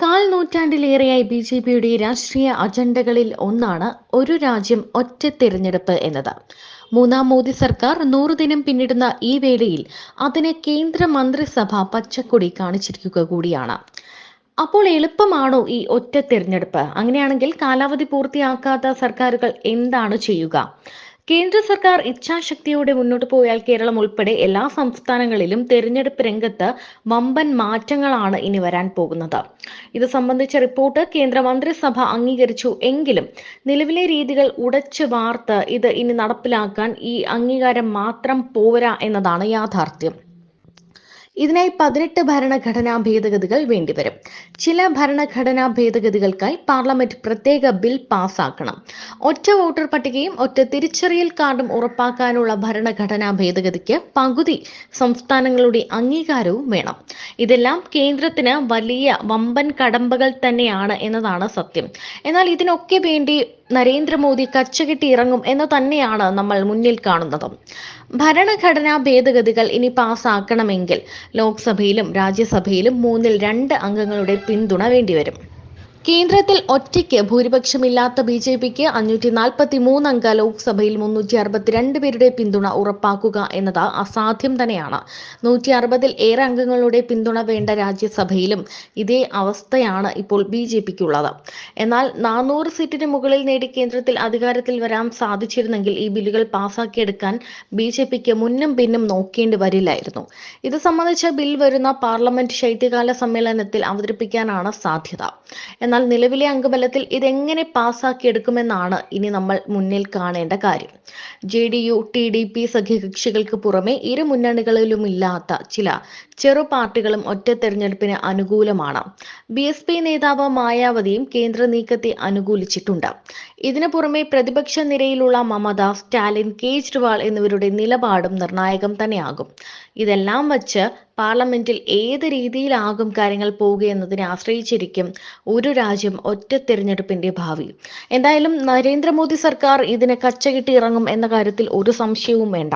കാൽ നൂറ്റാണ്ടിലേറെയായി B J പിയുടെ രാഷ്ട്രീയ അജണ്ടകളിൽ ഒന്നാണ് ഒരു രാജ്യം ഒറ്റ തിരഞ്ഞെടുപ്പ് എന്നത്. മൂന്നാം മോദി സർക്കാർ നൂറ് ദിനം പിന്നിടുന്ന ഈ വേളയിൽ അതിന് കേന്ദ്ര മന്ത്രിസഭ പച്ചക്കൊടി കാണിച്ചിരിക്കുക കൂടിയാണ്. അപ്പോൾ എളുപ്പമാണോ ഈ ഒറ്റ തിരഞ്ഞെടുപ്പ്? അങ്ങനെയാണെങ്കിൽ കാലാവധി പൂർത്തിയാക്കാത്ത സർക്കാരുകൾ എന്താണ് ചെയ്യുക? കേന്ദ്ര സർക്കാർ ഇച്ഛാശക്തിയോടെ മുന്നോട്ട് പോയാൽ കേരളം ഉൾപ്പെടെ എല്ലാ സംസ്ഥാനങ്ങളിലും തെരഞ്ഞെടുപ്പ് രംഗത്ത് വമ്പൻ മാറ്റങ്ങളാണ് ഇനി വരാൻ പോകുന്നത്. ഇത് സംബന്ധിച്ച റിപ്പോർട്ട് കേന്ദ്ര മന്ത്രിസഭ അംഗീകരിച്ചു എങ്കിലും നിലവിലെ രീതികൾ ഉടച്ചു വാർത്ത് ഇത് ഇനി നടപ്പിലാക്കാൻ ഈ അംഗീകാരം മാത്രം പോരാ എന്നതാണ് യാഥാർത്ഥ്യം. ഇതിനായി പതിനെട്ട് ഭരണഘടനാ ഭേദഗതികൾ വേണ്ടിവരും. ചില ഭരണഘടനാ ഭേദഗതികൾക്കായി പാർലമെന്റ് പ്രത്യേക ബിൽ പാസാക്കണം. ഒറ്റ വോട്ടർ പട്ടികയും ഒറ്റ തിരിച്ചറിയൽ കാർഡും ഉറപ്പാക്കാനുള്ള ഭരണഘടനാ ഭേദഗതിക്ക് പകുതി സംസ്ഥാനങ്ങളുടെ അംഗീകാരവും വേണം. ഇതെല്ലാം കേന്ദ്രത്തിന് വലിയ വമ്പൻ കടമ്പകൾ തന്നെയാണ് എന്നതാണ് സത്യം. എന്നാൽ ഇതിനൊക്കെ വേണ്ടി നരേന്ദ്രമോദി കച്ചകെട്ടി ഇറങ്ങും എന്ന് തന്നെയാണ് നമ്മൾ മുന്നിൽ കാണുന്നത്. ഭരണഘടനാ ഭേദഗതികൾ ഇനി പാസ്സാക്കണമെങ്കിൽ ലോക്സഭയിലും രാജ്യസഭയിലും മൂന്നിൽ രണ്ട് അംഗങ്ങളുടെ പിന്തുണ വേണ്ടിവരും. കേന്ദ്രത്തിൽ ഒറ്റയ്ക്ക് ഭൂരിപക്ഷമില്ലാത്ത ബി ജെ പിക്ക് അഞ്ഞൂറ്റി നാൽപ്പത്തി മൂന്ന് അംഗ ലോക്സഭയിൽ മുന്നൂറ്റി അറുപത്തിരണ്ട് പേരുടെ പിന്തുണ ഉറപ്പാക്കുക എന്നത് അസാധ്യം തന്നെയാണ്. നൂറ്റി അറുപതിൽ ഏറെ അംഗങ്ങളുടെ പിന്തുണ വേണ്ട രാജ്യസഭയിലും ഇതേ അവസ്ഥയാണ് ഇപ്പോൾ ബി ജെ പിക്കുള്ളത്. എന്നാൽ നാനൂറ് സീറ്റിന് മുകളിൽ നേടി കേന്ദ്രത്തിൽ അധികാരത്തിൽ വരാൻ സാധിച്ചിരുന്നെങ്കിൽ ഈ ബില്ലുകൾ പാസാക്കിയെടുക്കാൻ ബി ജെ പിക്ക് മുന്നും പിന്നും നോക്കേണ്ടി വരില്ലായിരുന്നു. ഇത് സംബന്ധിച്ച ബിൽ വരുന്ന പാർലമെന്റ് ശൈത്യകാല സമ്മേളനത്തിൽ അവതരിപ്പിക്കാനാണ് സാധ്യത. എന്നാൽ നിലവിലെ അംഗബലത്തിൽ ഇതെങ്ങനെ പാസാക്കിയെടുക്കുമെന്നാണ് ഇനി നമ്മൾ മുന്നിൽ കാണേണ്ട കാര്യം. J D U T D P സഖ്യകക്ഷികൾക്ക് പുറമെ ഇരു മുന്നണികളിലുമില്ലാത്ത ചില ചെറു പാർട്ടികളും ഒറ്റ തെരഞ്ഞെടുപ്പിന് അനുകൂലമാണ്. ബി എസ് പി നേതാവ് മായാവതിയും കേന്ദ്ര നീക്കത്തെ അനുകൂലിച്ചിട്ടുണ്ട്. ഇതിനു പുറമെ പ്രതിപക്ഷ നിരയിലുള്ള മമത സ്റ്റാലിൻ കേജ്രിവാൾ എന്നിവരുടെ നിലപാടും നിർണായകം തന്നെയാകും. ഇതെല്ലാം വച്ച് പാർലമെന്റിൽ ഏത് രീതിയിലാകും കാര്യങ്ങൾ പോവുകയെന്നതിനെ ആശ്രയിച്ചിരിക്കും ഒരു രാജ്യം ഒറ്റ തിരഞ്ഞെടുപ്പിന്റെ ഭാവി. എന്തായാലും നരേന്ദ്രമോദി സർക്കാർ ഇതിന് കച്ചകിട്ടി ഇറങ്ങും എന്ന കാര്യത്തിൽ ഒരു സംശയവും വേണ്ട.